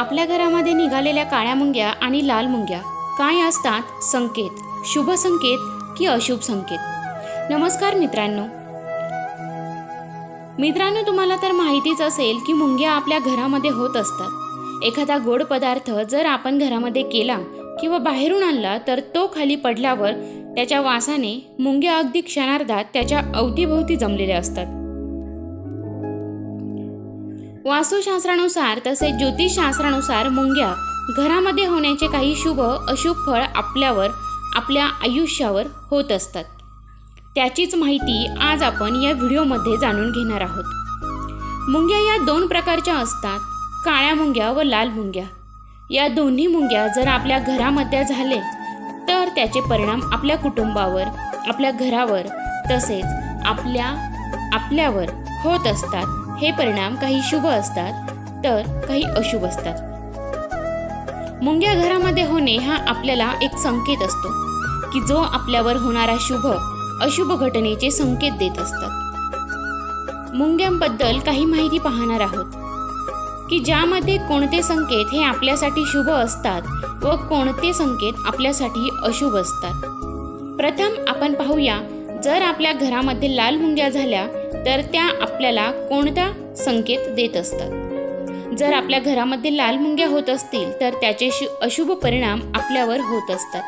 आपल्या घरामध्ये निघालेल्या काळ्या मुंग्या आणि लाल मुंग्या. काय असतात? संकेत. शुभ संकेत की अशुभ संकेत? नमस्कार मित्रांनो. मित्रांनो तुम्हाला तर माहितीच असेल की मुंग्या आपल्या घरामध्ये होत असतात. एखादा गोड पदार्थ जर आपण घरामध्ये केला किंवा बाहेरून आणला तर तो खाली पडल्यावर त्याच्या वासाने मुंग्या अगदी क्षणार्धात त्याच्या अवतीभोवती जमलेल्या असतात. वास्तुशास्त्रानुसार तसेच ज्योतिषशास्त्रानुसार मुंग्या घरामध्ये होण्याचे काही शुभ अशुभ फळ आपल्यावर आपल्या आयुष्यावर होत असतात. त्याचीच माहिती आज आपण या व्हिडिओमध्ये जाणून घेणार आहोत. मुंग्या या दोन प्रकारच्या असतात काळ्या मुंग्या व लाल मुंग्या. या दोन्ही मुंग्या जर आपल्या घरामध्ये झाले तर त्याचे परिणाम आपल्या कुटुंबावर आपल्या घरावर तसेच आपल्या आपल्यावर होत असतात. हे परिणाम काही शुभ असतात तर काही अशुभ असतात. मुंग्या घरामध्ये होणे हा आपल्याला एक संकेत असतो की जो आपल्यावर होणारा शुभ अशुभ घटनेचे संकेत देत असतात. मुंग्यांबद्दल काही माहिती पाहणार आहोत की ज्यामध्ये कोणते संकेत हे आपल्यासाठी शुभ असतात व कोणते संकेत आपल्यासाठी अशुभ असतात. प्रथम आपण पाहूया जर आपल्या घरामध्ये लाल मुंग्या झाल्या तर त्या आपल्याला कोणता संकेत देत असतात? जर आपल्या घरामध्ये लाल मुंग्या होत असतील तर त्याचे अशुभ परिणाम आपल्यावर होत असतात.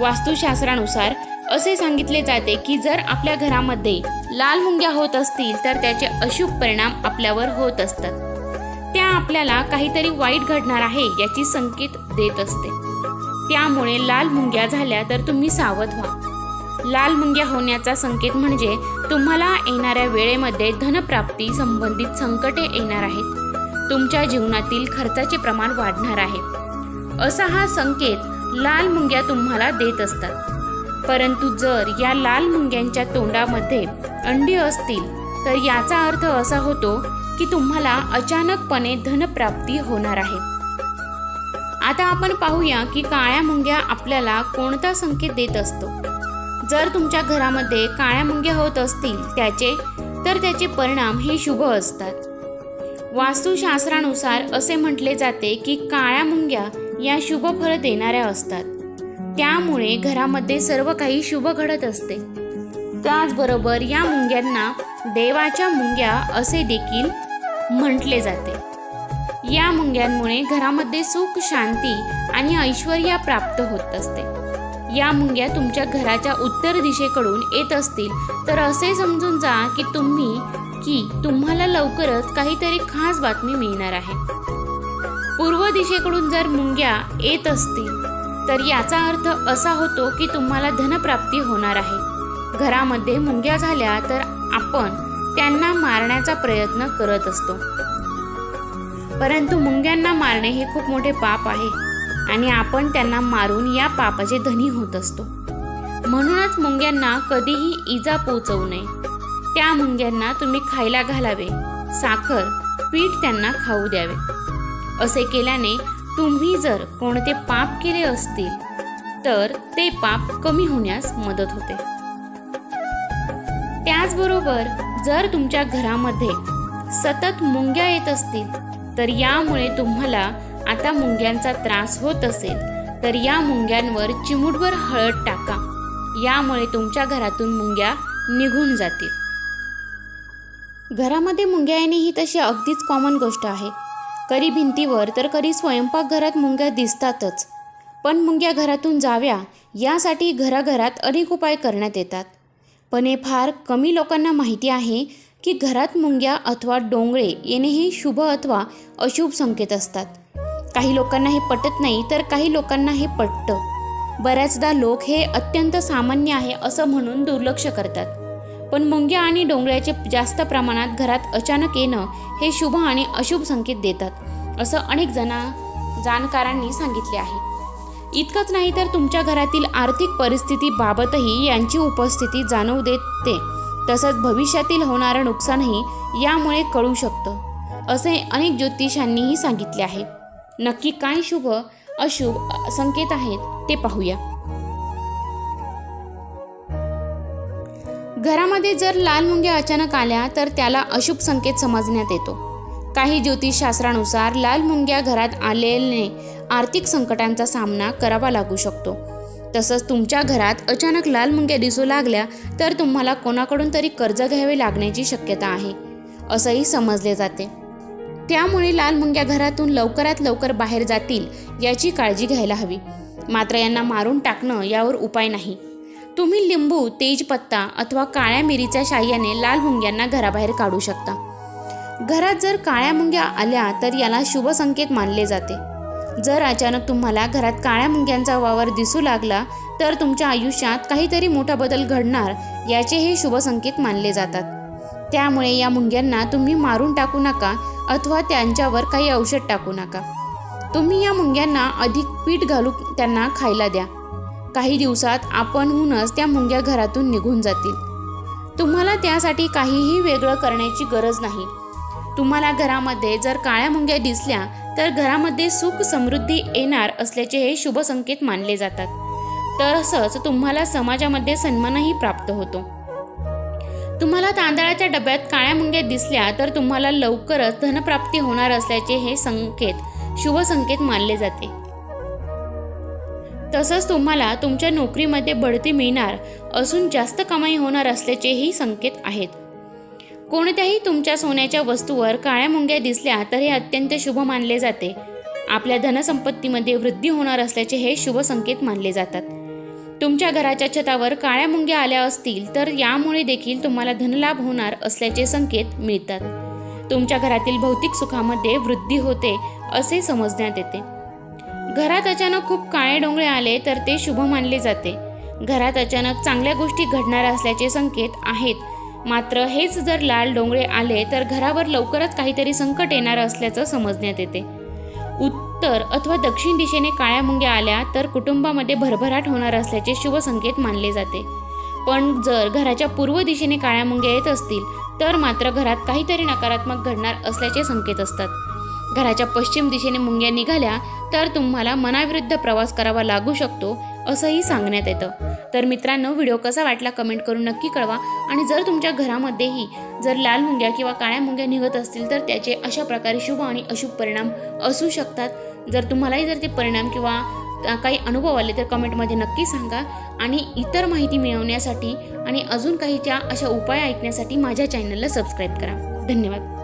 वास्तुशास्त्रानुसार असे सांगितले जाते की जर आपल्या घरामध्ये लाल मुंग्या होत असतील तर त्याचे अशुभ परिणाम आपल्यावर होत असतात. त्या आपल्याला काहीतरी वाईट घडणार आहे याची संकेत देत असते. त्यामुळे लाल मुंग्या झाल्या तर तुम्ही सावध व्हा. लाल मुंग्या होण्याचा संकेत म्हणजे तुम्हाला येणाऱ्या वेळेमध्ये धनप्राप्ती संबंधित संकटे येणार आहेत. तुमच्या जीवनातील खर्चाचे प्रमाण वाढणार आहे. असा हा संकेत लाल मुंग्या तुम्हाला देत असतात. परंतु जर या लाल मुंग्यांच्या तोंडामध्ये अंडी असतील तर याचा अर्थ असा होतो की तुम्हाला अचानकपणे धनप्राप्ती होणार आहे. आता आपण पाहूया की काळ्या मुंग्या आपल्याला कोणता संकेत देत असतो जर तुमच्या घरामध्ये काळ्या मुंग्या होत असतील त्याचे तर त्याचे परिणाम हे शुभ असतात. वास्तुशास्त्रानुसार असे म्हटले जाते की काळ्या मुंग्या या शुभ फळ देणाऱ्या असतात. त्यामुळे घरामध्ये सर्व काही शुभ घडत असते. त्याचबरोबर या मुंग्यांना देवाच्या मुंग्या असे देखील म्हटले जाते. या मुंग्यांमुळे घरामध्ये सुख शांती आणि ऐश्वर्या प्राप्त होत असते. या मुंग्या तुमच्या घराच्या उत्तर दिशेकडून येत असतील. तर असे समजून जा की तुम्ही की तुम्हाला लवकरच काहीतरी खास बातमी मिळणार आहे. पूर्व दिशेकडून जर मुंग्या येत असतील तर याचा अर्थ असा होतो की तुम्हाला धनप्राप्ती होणार आहे. घरामध्ये मुंग्या झाल्या तर आपण त्यांना मारण्याचा प्रयत्न करत असतो. परंतु मुंग्यांना मारणे हे खूप मोठे पाप आहे. आणि आपण त्यांना मारून या पापाचे धनी होत असतो. म्हणूनच मुंग्यांना कधीही इजा पोचवू नये. त्या मुंग्यांना तुम्ही खायला घालावे. साखर पीठ त्यांना खाऊ द्यावे. असे केल्याने तुम्ही जर कोणते पाप केले असतील तर ते पाप कमी होण्यास मदत होते. त्याचबरोबर जर तुमच्या घरामध्ये सतत मुंग्या येत असतील तर यामुळे तुम्हाला आता मुंग्यांचा त्रास होत असेल तर या मुंग्यांवर चिमूटभर हळद टाका. यामुळे तुमच्या घरातून मुंग्या निघून जातील. घरामध्ये मुंग्या येणे ही तशी अगदीच कॉमन गोष्ट आहे. कधी भिंतीवर तर कधी स्वयंपाकघरात मुंग्या दिसतातच. पण मुंग्या घरातून जाव्या यासाठी घराघरात अनेक उपाय करण्यात येतात. पण हे फार कमी लोकांना माहिती आहे की घरात मुंग्या अथवा डोंगळे येणे हे शुभ अथवा अशुभ संकेत असतात. काही लोकांना हे पटत नाही तर काही लोकांना हे पटतं. बऱ्याचदा लोक हे अत्यंत सामान्य आहे असं म्हणून दुर्लक्ष करतात. पण मुंग्या आणि डोंगळ्याचे जास्त प्रमाणात घरात अचानक येणं हे शुभ आणि अशुभ संकेत देतात असं अनेक जना जाणकारांनी सांगितले आहे. इतकंच नाही तर तुमच्या घरातील आर्थिक परिस्थितीबाबतही यांची उपस्थिती जाणवू देते. तसंच भविष्यातील होणारं नुकसानही यामुळे कळू शकतं असे अनेक ज्योतिषांनीही सांगितले आहे. नक्की काय शुभ अशुभ संकेत आहेत ते पाहूया. घरामध्ये जर लाल मुंग्या अचानक आल्या तर त्याला अशुभ संकेत समजण्यात येतो. काही ज्योतिषशास्त्रानुसार लाल मुंग्या घरात आलेल्याने आर्थिक संकटांचा सामना करावा लागू शकतो. तसंच तुमच्या घरात अचानक लाल मुंग्या दिसू लागल्या तर तुम्हाला कोणाकडून तरी कर्ज घ्यावे लागण्याची शक्यता आहे असंही समजले जाते. त्यामुळे लाल मुंग्या घरातून लवकरात लवकर बाहेर जातील याची काळजी घ्यायला हवी. मात्र यांना मारून टाकणं यावर उपाय नाही. तुम्ही लिंबू तेजपत्ता अथवा काळ्या मिरीच्या साह्याने लाल मुंग्यांना घराबाहेर काढू शकता. घरात जर काळ्या मुंग्या आल्या तर याला शुभ संकेत मानले जाते. जर अचानक तुम्हाला घरात काळ्या मुंग्यांचा वावर दिसू लागला तर तुमच्या आयुष्यात काहीतरी मोठा बदल घडणार याचे हे शुभ संकेत मानले जातात. त्यामुळे या मुंग्यांना तुम्ही मारून टाकू नका अथवा त्यांच्यावर काही औषध टाकू नका. तुम्ही या मुंग्यांना अधिक पीठ घालून त्यांना खायला द्या. काही दिवसात आपणहूनच त्या मुंग्या घरातून निघून जातील. तुम्हाला त्यासाठी काहीही वेगळं करण्याची गरज नाही. तुम्हाला घरामध्ये जर काळ्या मुंग्या दिसल्या तर घरामध्ये सुख समृद्धी येणार असल्याचे हे शुभ संकेत मानले जातात. तसंच तुम्हाला समाजामध्ये सन्मानही प्राप्त होतो. तुम्हाला तांदळाच्या डब्यात काळ्या मुंग्या दिसल्या तर तुम्हाला लवकरच धनप्राप्ती होणार असल्याचे हे संकेत शुभ संकेत मानले जाते. तसंच तुम्हाला तुमच्या नोकरीमध्ये बढती मिळणार असून जास्त कमाई होणार असल्याचेही संकेत आहेत. कोणत्याही तुमच्या सोन्याच्या वस्तूवर काळ्या मुंग्या दिसल्या तर हे अत्यंत शुभ मानले जाते. आपल्या धनसंपत्तीमध्ये वृद्धी होणार असल्याचे हे शुभ संकेत मानले जातात. तुमच्या घराच्या छतावर काळ्या मुंग्या आल्या असतील तर यामुळे देखील तुम्हाला धनलाभ होणार असल्याचे संकेत मिळतात. तुमच्या घरातील भौतिक सुखामध्ये वृद्धी होते असे समजण्यात येते. घरात अचानक खूप काळे डोंगळे आले तर ते शुभ मानले जाते. घरात अचानक चांगल्या गोष्टी घडणार असल्याचे संकेत आहेत. मात्र हेच जर लाल डोंगळे आले तर घरावर लवकरच काहीतरी संकट येणार असल्याचं समजण्यात येते. उत्तर अथवा दक्षिण दिशेने काळ्या मुंग्या आल्या तर कुटुंबामध्ये भरभराट होणार असल्याचे शुभसंकेत मानले जाते. पण जर घराच्या पूर्व दिशेने काळ्या मुंग्या येत असतील तर मात्र घरात काहीतरी नकारात्मक घडणार असल्याचे संकेत असतात. घराच्या पश्चिम दिशेने मुंग्या निघाल्या तर तुम्हाला मनाविरुद्ध प्रवास करावा लागू शकतो असंही सांगण्यात येतं. तर मित्रांनो व्हिडिओ कसा वाटला कमेंट करून नक्की कळवा. आणि जर तुमच्या घरामध्येही जर लाल मुंग्या किंवा काळ्या मुंग्या निघत असतील तर त्याचे अशा प्रकारे शुभ आणि अशुभ परिणाम असू शकतात. जर तुम्हालाही जर ते परिणाम किंवा काही अनुभव आले तर कमेंटमध्ये नक्की सांगा. आणि इतर माहिती मिळवण्यासाठी आणि अजून काहीच्या अशा उपाय ऐकण्यासाठी माझ्या चॅनलला सबस्क्राईब करा. धन्यवाद.